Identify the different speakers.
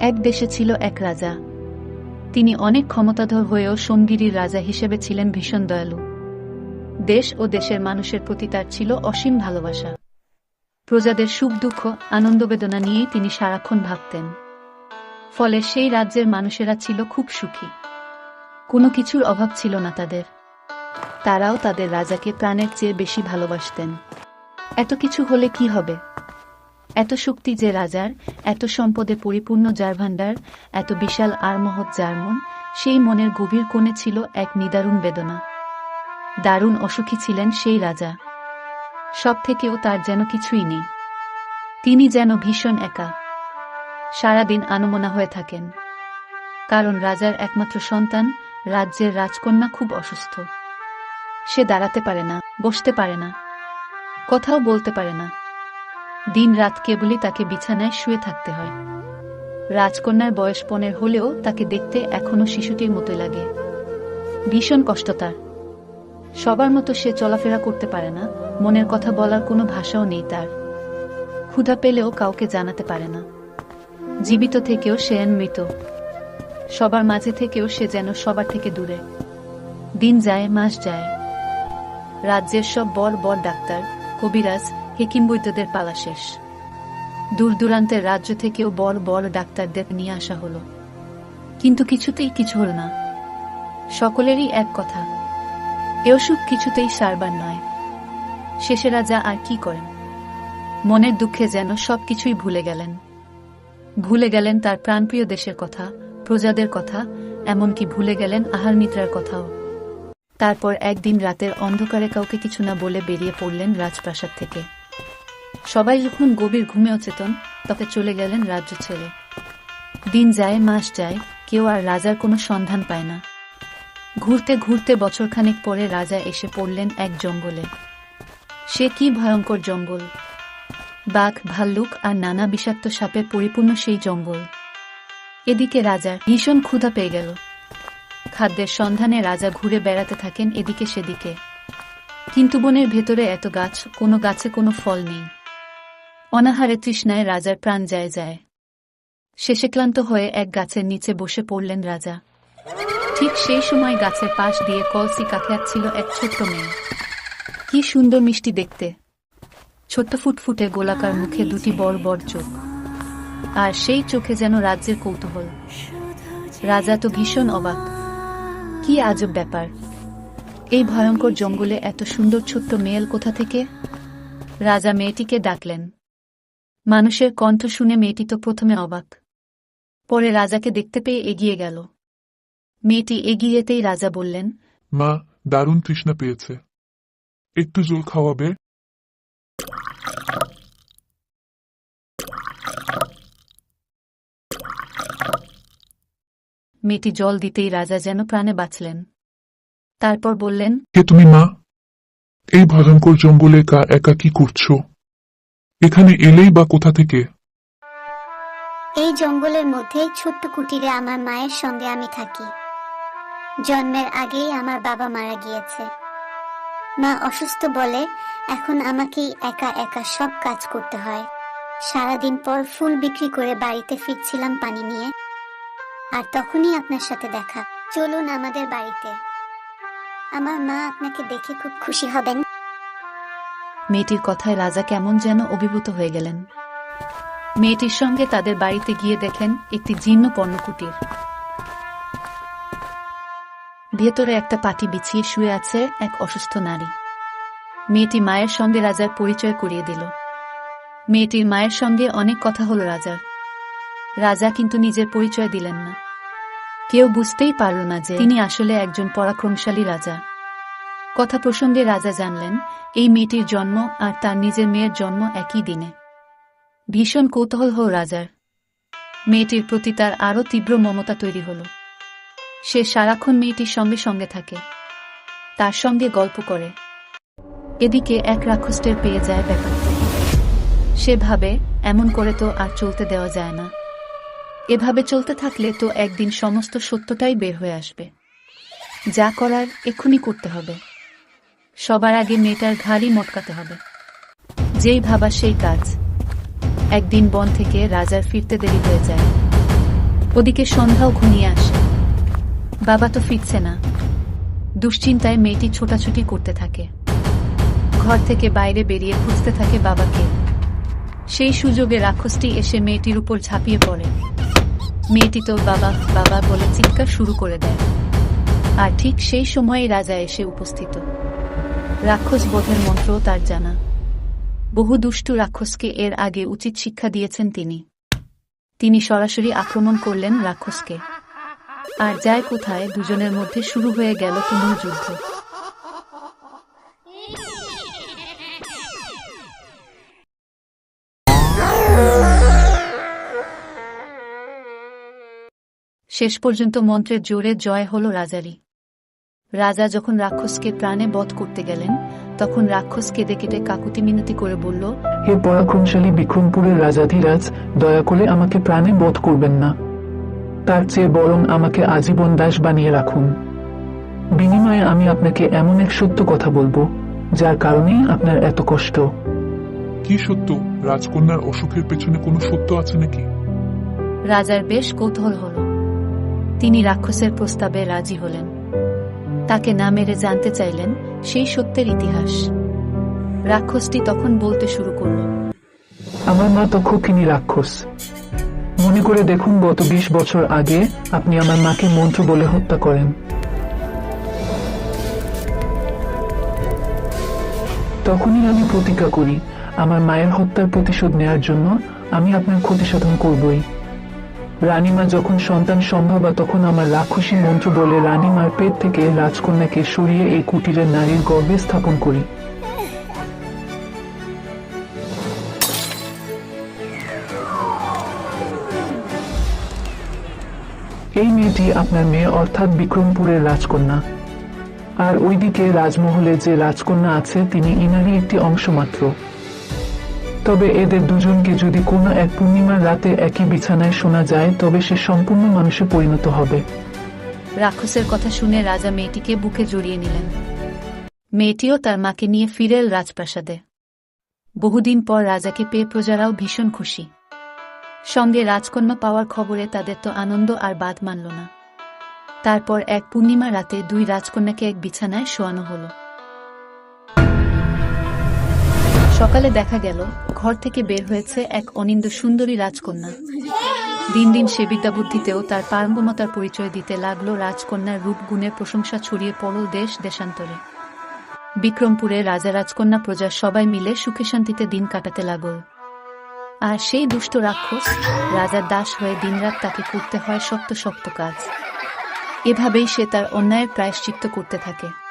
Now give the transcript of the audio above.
Speaker 1: এক দেশে ছিল এক রাজা। তিনি অনেক ক্ষমতাধর হয়েও সোনগিরির রাজা হিসেবে ছিলেন ভীষণ দয়ালু। দেশ ও দেশের মানুষের প্রতি তার ছিল অসীম ভালোবাসা। প্রজাদের সুখ, দুঃখ, আনন্দ বেদনা নিয়েই তিনি সারাক্ষণ ভাবতেন। ফলে সেই রাজ্যের মানুষেরা ছিল খুব সুখী। কোনো কিছুর অভাব ছিল না তাদের। তারাও তাদের রাজাকে প্রাণের চেয়ে বেশি ভালোবাসতেন। এত কিছু হলে কি হবে? এত শক্তি যে রাজার, এত সম্পদে পরিপূর্ণ যার ভাণ্ডার, এত বিশাল আর মহৎ সেই মনের গভীর কোণে ছিল এক নিদারুণ বেদনা। দারুণ অসুখী ছিলেন সেই রাজা। সব থেকেও তার যেন কিছুই নেই। তিনি যেন ভীষণ একা। সারাদিন আনমনা হয়ে থাকেন। কারণ রাজার একমাত্র সন্তান, রাজ্যের রাজকন্যা খুব অসুস্থ। সে দাঁড়াতে পারে না, বসতে পারে না। কথাও বলতে পারে না। দিন রাত কেবলই তাকে বিছানায় শুয়ে থাকতে হয়। রাজকন্যার বয়স পনেরো হলেও তাকে দেখতে এখনও শিশুটির মতো লাগে। ভীষণ কষ্ট তার। সবার মতো সে চলাফেরা করতে পারে না, মনের কথা বলার কোনো ভাষাও নেই তার। ক্ষুধা পেলেও কাউকে জানাতে পারে না। জীবিত থেকেও সে মৃত। সবার মাঝে থেকেও সে যেন সবার থেকে দূরে। দিন যায়, মাস যায়। রাজ্যের সব বর বর ডাক্তার, কবিরাজ হেকিম বৈদ্যদের পালা শেষ। দূর দূরান্তের রাজ্য থেকেও বড় বড় ডাক্তারদের নিয়ে আসা হলো। কিন্তু কিছুতেই কিছু হল না। সকলেরই এক কথা, এ অসুখ কিছুতেই সারবার নয়। শেষে রাজা আর কি করেন? মনের দুঃখে যেন সবকিছুই ভুলে গেলেন। ভুলে গেলেন তার প্রাণপ্রিয় দেশের কথা, প্রজাদের কথা, এমনকি ভুলে গেলেন আহার নিদ্রার কথাও। তারপর একদিন রাতের অন্ধকারে কাউকে কিছু না বলে বেরিয়ে পড়লেন রাজপ্রাসাদ থেকে। সবাই যখন গভীর ঘুমে অচেতন, তবে চলে গেলেন রাজ্য ছেড়ে। দিন যায়, মাস যায়, কেউ আর রাজার কোনো সন্ধান পায় না। ঘুরতে ঘুরতে বছরখানেক পরে রাজা এসে পড়লেন এক জঙ্গলে। সে কি ভয়ঙ্কর জঙ্গল। বাঘ, ভাল্লুক আর নানা বিষাক্ত সাপের পরিপূর্ণ সেই জঙ্গল। এদিকে রাজার ভীষণ ক্ষুধা পেয়ে গেল। খাদ্যের সন্ধানে রাজা ঘুরে বেড়াতে থাকেন এদিকে সেদিকে। কিন্তু বনের ভেতরে এত গাছ, কোনো গাছে কোনো ফল নেই। অনাহারে তৃষ্ণায় রাজার প্রাণ যায় যায়। শেষে ক্লান্ত হয়ে এক গাছের নিচে বসে পড়লেন রাজা। ঠিক সেই সময় গাছের পাশ দিয়ে কলসি কাকেয়াচ্ছিল এক ছোট্ট মেয়ে। কি সুন্দর মিষ্টি দেখতে। ছোট্ট ফুটফুটে গোলাকার মুখে দুটি বড় বড় চোখ। আর সেই চোখে যেন রাজ্যের কৌতূহল। রাজা তো ভীষণ অবাক। কি আজব ব্যাপার। এই ভয়ঙ্কর জঙ্গলে এত সুন্দর ছোট্ট মেয়েল কোথা থেকে? রাজা মেয়েটিকে ডাকলেন। মানুষের কণ্ঠ শুনে মেয়েটি তো প্রথমে অবাক। পরে রাজাকে দেখতে পেয়ে এগিয়ে গেল। মেয়েটি এগিয়ে যেতেই রাজা বললেন
Speaker 2: মা দারুণ তৃষ্ণা পেয়েছে। একটু জল খাওয়াবে
Speaker 1: মেয়েটি জল দিতেই রাজা যেন প্রাণে বাঁচলেন। তারপর বললেন
Speaker 2: কে তুমি মা এই ভয়ঙ্কর জঙ্গলে একা একা কি করছ? এখানে এলেই বা কোথা থেকে?
Speaker 3: এই জঙ্গলের মধ্যেই ছোট্ট কুটিরে আমার মায়ের সঙ্গে আমি থাকি। জন্মের আগেই আমার বাবা মারা গিয়েছে। মা অসুস্থ বলে এখন আমাকেই একা একা সব কাজ করতে হয়। সারাদিন পর ফুল বিক্রি করে বাড়িতে ফিরছিলাম পানি নিয়ে। আর তখনই আপনার সাথে দেখা। চলুন আমাদের বাড়িতে। আমার মা আপনাকে দেখে খুব খুশি হবেন।
Speaker 1: মেয়েটির কথায় রাজা কেমন যেন অভিভূত হয়ে গেলেন। মেয়েটির সঙ্গে তাদের বাড়িতে গিয়ে দেখেন একটি জীর্ণ পণ্যকুটির। ভেতরে একটা পাটি বিছিয়ে শুয়ে আছে এক অসুস্থ নারী। মেয়েটি মায়ের সঙ্গে রাজার পরিচয় করিয়ে দিল। মেয়েটির মায়ের সঙ্গে অনেক কথা হলো রাজার। রাজা কিন্তু নিজের পরিচয় দিলেন না। কেউ বুঝতেই পারল না যে তিনি আসলে একজন পরাক্রমশালী রাজা। কথা প্রসঙ্গে রাজা জানলেন, এই মেয়েটির জন্ম আর তার নিজের মেয়ের জন্ম একই দিনে। ভীষণ কৌতূহল হল রাজার। মেয়েটির প্রতি তার আরও তীব্র মমতা তৈরি হল। সে সারাক্ষণ মেয়েটির সঙ্গে সঙ্গে থাকে। তার সঙ্গে গল্প করে। এদিকে এক রাক্ষসটের পেয়ে যায় ব্যাপারটা সে ভাবে, এমন করে তো আর চলতে দেওয়া যায় না। এভাবে চলতে থাকলে তো একদিন সমস্ত সত্যটাই বের হয়ে আসবে। যা করার এক্ষুনি করতে হবে। সবার আগে মেয়েটার ঘাড়ই মটকাতে হবে। যেই ভাবা সেই কাজ। একদিন বন থেকে রাজার ফিরতে দেরি হয়ে যায়। ওদিকে সন্ধ্যাও ঘুমিয়ে আসে। বাবা তো ফিরছে না। দুশ্চিন্তায় মেয়েটি ছোটাছুটি করতে থাকে। ঘর থেকে বাইরে বেরিয়ে খুঁজতে থাকে বাবাকে। সেই সুযোগে রাক্ষসটি এসে মেয়েটির উপর ঝাঁপিয়ে পড়ে। মেয়েটি তো বাবা বাবা বলে চিৎকার শুরু করে দেয়। আর ঠিক সেই সময়ে রাজা এসে উপস্থিত। রাক্ষস বোধের মন্ত্রও তার জানা। বহু দুষ্টু রাক্ষসকে এর আগে উচিত শিক্ষা দিয়েছেন তিনি। তিনি সরাসরি আক্রমণ করলেন রাক্ষসকে। আর যায় কোথায়, দুজনের মধ্যে শুরু হয়ে গেল তুমুল যুদ্ধ। শেষ পর্যন্ত মন্ত্রের জোরে জয় হল রাজারই। রাজা যখন রাক্ষসকে প্রাণে বধ করতে গেলেন তখন রাক্ষস কেঁদে কেটে কাকুতি মিনতি করে বলল
Speaker 4: হে পরাক্রমশালী বিক্রমপুরের রাজাধিরাজ দয়া করে আমাকে প্রাণে বধ করবেন না। তার চেয়ে বরং আমাকে আজীবন দাস বানিয়ে রাখুন। বিনিময়ে আমি আপনাকে এমন এক সত্য কথা বলব যার কারণেই আপনার এত কষ্ট।
Speaker 2: কি সত্য? রাজকন্যার অসুখের পেছনে কোনো সত্য আছে নাকি?
Speaker 1: রাজার বেশ কৌতূহল হল। তিনি রাক্ষসের প্রস্তাবে রাজি হলেন। তাকে না মেরে জানতে চাইলেন সেই সত্যের ইতিহাস। রাক্ষসটি তখন বলতে শুরু করল,
Speaker 4: আমার মা তো খুকিনি রাক্ষস। মনে করে দেখুন গত বিশ বছর আগে আপনি আমার মাকে মন্ত্র বলে হত্যা করেন। তখনই আমি প্রতিজ্ঞা করি, আমার মায়ের হত্যার প্রতিশোধ নেয়ার জন্য আমি আপনার ক্ষতি সাধন করবই। রানীমা যখন সন্তান সম্ভবা, তখন আমার রাক্ষসী মন্ত্র বলে রানীমার পেট থেকে রাজকন্যাকে সরিয়ে এই কুটিরের নারীর গর্ভে স্থাপন করি। এই মেয়েটি আপনার মেয়ে অর্থাৎ বিক্রমপুরের রাজকন্যা। আর ওইদিকে রাজমহলে যে রাজকন্যা আছে, তিনি ইনারই একটি অংশ মাত্র তবে এদের দুজনকে যদি কোনো এক পূর্ণিমার রাতে একই বিছানায় শোনা যায়, তবে সে সম্পূর্ণ মানুষে পরিণত হবে।
Speaker 1: রাক্ষসের কথা শুনে রাজা মেয়েটিকে বুকে জড়িয়ে নিলেন। মেয়েটিও তার মাকে নিয়ে ফিরেল রাজপ্রাসাদে। বহুদিন পর রাজাকে পেয়ে প্রজারাও ভীষণ খুশি। সঙ্গে রাজকন্যা পাওয়ার খবরে তাদের তো আনন্দ আর বাদ মানল না। তারপর এক পূর্ণিমা রাতে দুই রাজকন্যাকে এক বিছানায় শোয়ানো হলো। সকালে দেখা গেল, ঘর থেকে বের হয়েছে এক অনিন্দ সুন্দরী রাজকন্যা। দিন দিন সে বিদ্যাবুদ্ধিতেও তার পারঙ্গমতার পরিচয় দিতে লাগল রাজকন্যার রূপগুণের প্রশংসা ছড়িয়ে পড়ল দেশ দেশান্তরে। বিক্রমপুরে রাজা রাজকন্যা প্রজা সবাই মিলে সুখে শান্তিতে দিন কাটাতে লাগল। আর সেই দুষ্ট রাক্ষস রাজার দাস হয়ে দিনরাত তাকে করতে হয় শক্ত শক্ত কাজ। এভাবেই সে তার অন্যায়ের প্রায়শ্চিত্ত করতে থাকে।